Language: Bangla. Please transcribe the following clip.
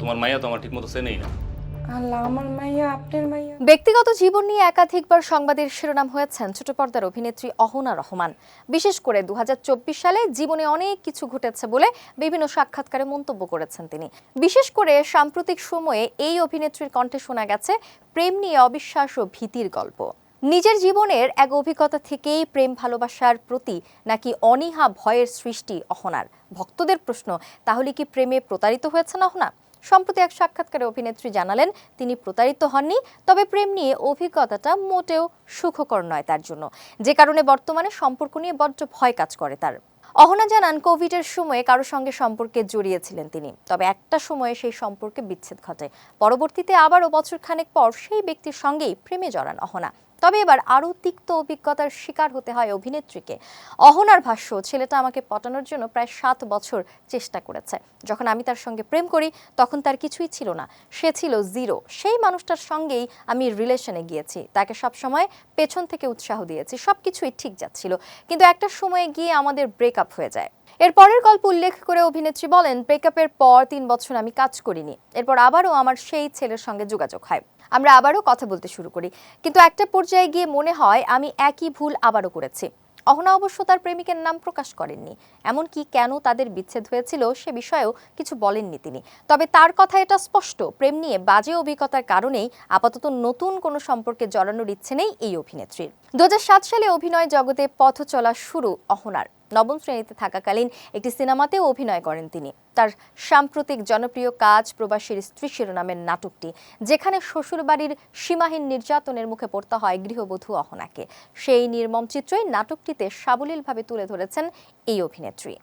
তোমার মাইয়া তো আমার ঠিক মতো চেনেই না। আল্লাহ আমার মাইয়া আপনার মাইয়া। ব্যক্তিগত জীবন নিয়ে একাধিকবার সংবাদের শিরোনাম হয়েছেন ছোট পর্দার অভিনেত্রী অহনা রহমান। বিশেষ করে দু সালে জীবনে অনেক কিছু ঘটেছে বলে বিভিন্ন সাক্ষাৎকারে মন্তব্য করেছেন তিনি। বিশেষ করে সাম্প্রতিক সময়ে এই অভিনেত্রীর কণ্ঠে শোনা গেছে প্রেম নিয়ে অবিশ্বাস ও ভীতির গল্প। নিজের জীবনের এক অভিজ্ঞতা থেকেই প্রেম ভালোবাসার প্রতি নাকি অনীহা ভয়ের সৃষ্টি অহনার। ভক্তদের প্রশ্ন তাহলে কি প্রেমে প্রতারিত হয়েছেন অহনা? সম্প্রতি এক সাক্ষাৎকারে অভিনেত্রী জানালেন, তিনি প্রতারিত হননি, তবে প্রেম নিয়ে অভিজ্ঞতাটা মোটেও সুখকর নয় তার জন্য। যে কারণে বর্তমানে সম্পর্ক নিয়ে বড্ড ভয় কাজ করে তার। অহনা জানান, কোভিডের সময়ে কারোর সঙ্গে সম্পর্কে জড়িয়েছিলেন তিনি, তবে একটা সময়ে সেই সম্পর্কে বিচ্ছেদ ঘটে। পরবর্তীতে আবারও বছর খানেক পর সেই ব্যক্তির সঙ্গেই প্রেমে জড়ান অহনা। তবে এবার আরও তিক্ত অভিজ্ঞতার শিকার হতে হয় অভিনেত্রীকে। অহনার ভাষ্য, ছেলেটা আমাকে পটানোর জন্য প্রায় সাত বছর চেষ্টা করেছে। যখন আমি তার সঙ্গে প্রেম করি, তখন তার কিছুই ছিল না। সে ছিল জিরো। সেই মানুষটার সঙ্গেই আমি রিলেশনে গিয়েছি। তাকে সব সময় পেছন থেকে উৎসাহ দিয়েছি। সব কিছুই ঠিক যাচ্ছিল। কিন্তু একটা সময়ে গিয়ে আমাদের ব্রেকআপ হয়ে যায়। এর পরের গল্প উল্লেখ করে অভিনেত্রী বলেন ব্রেকআপের পর তিন বছর আমি কাজ করিনি। এরপর আবারও আমার সেই ছেলের সঙ্গে যোগাযোগ হয়। আমরা আবারও কথা বলতে শুরু করি। কিন্তু একটা পর্যায়ে গিয়ে মনে হয় আমি একই ভুল আবারও করেছি। অহনা অবশ্য তার প্রেমিকের নাম প্রকাশ করেননি। এমনকি কেন তাদের বিচ্ছেদ হয়েছিল সে বিষয়েও কিছু বলেননি তিনি। তবে তার কথা এটা স্পষ্ট। প্রেম নিয়ে বাজে অভিজ্ঞতার কারণেই আপাতত নতুন কোনো সম্পর্কে জড়ানোর ইচ্ছে নেই এই অভিনেত্রীর। দু হাজার সাত সালে অভিনয় জগতে পথ চলা শুরু অহনার। নবম শ্রেণীতে থাকাকালীন একটি সিনেমাতেও অভিনয় করেন তিনি। তার সাম্প্রতিক জনপ্রিয় কাজ প্রবাসীর স্ত্রী শিরোনামের নাটকটি, যেখানে শ্বশুরবাড়ির সীমাহীন নির্যাতনের মুখে পড়তে হয় গৃহবধূ অহনাকে। সেই নির্মম চিত্রই নাটকটিতে সাবলীলভাবে তুলে ধরেছেন এই অভিনেত্রী।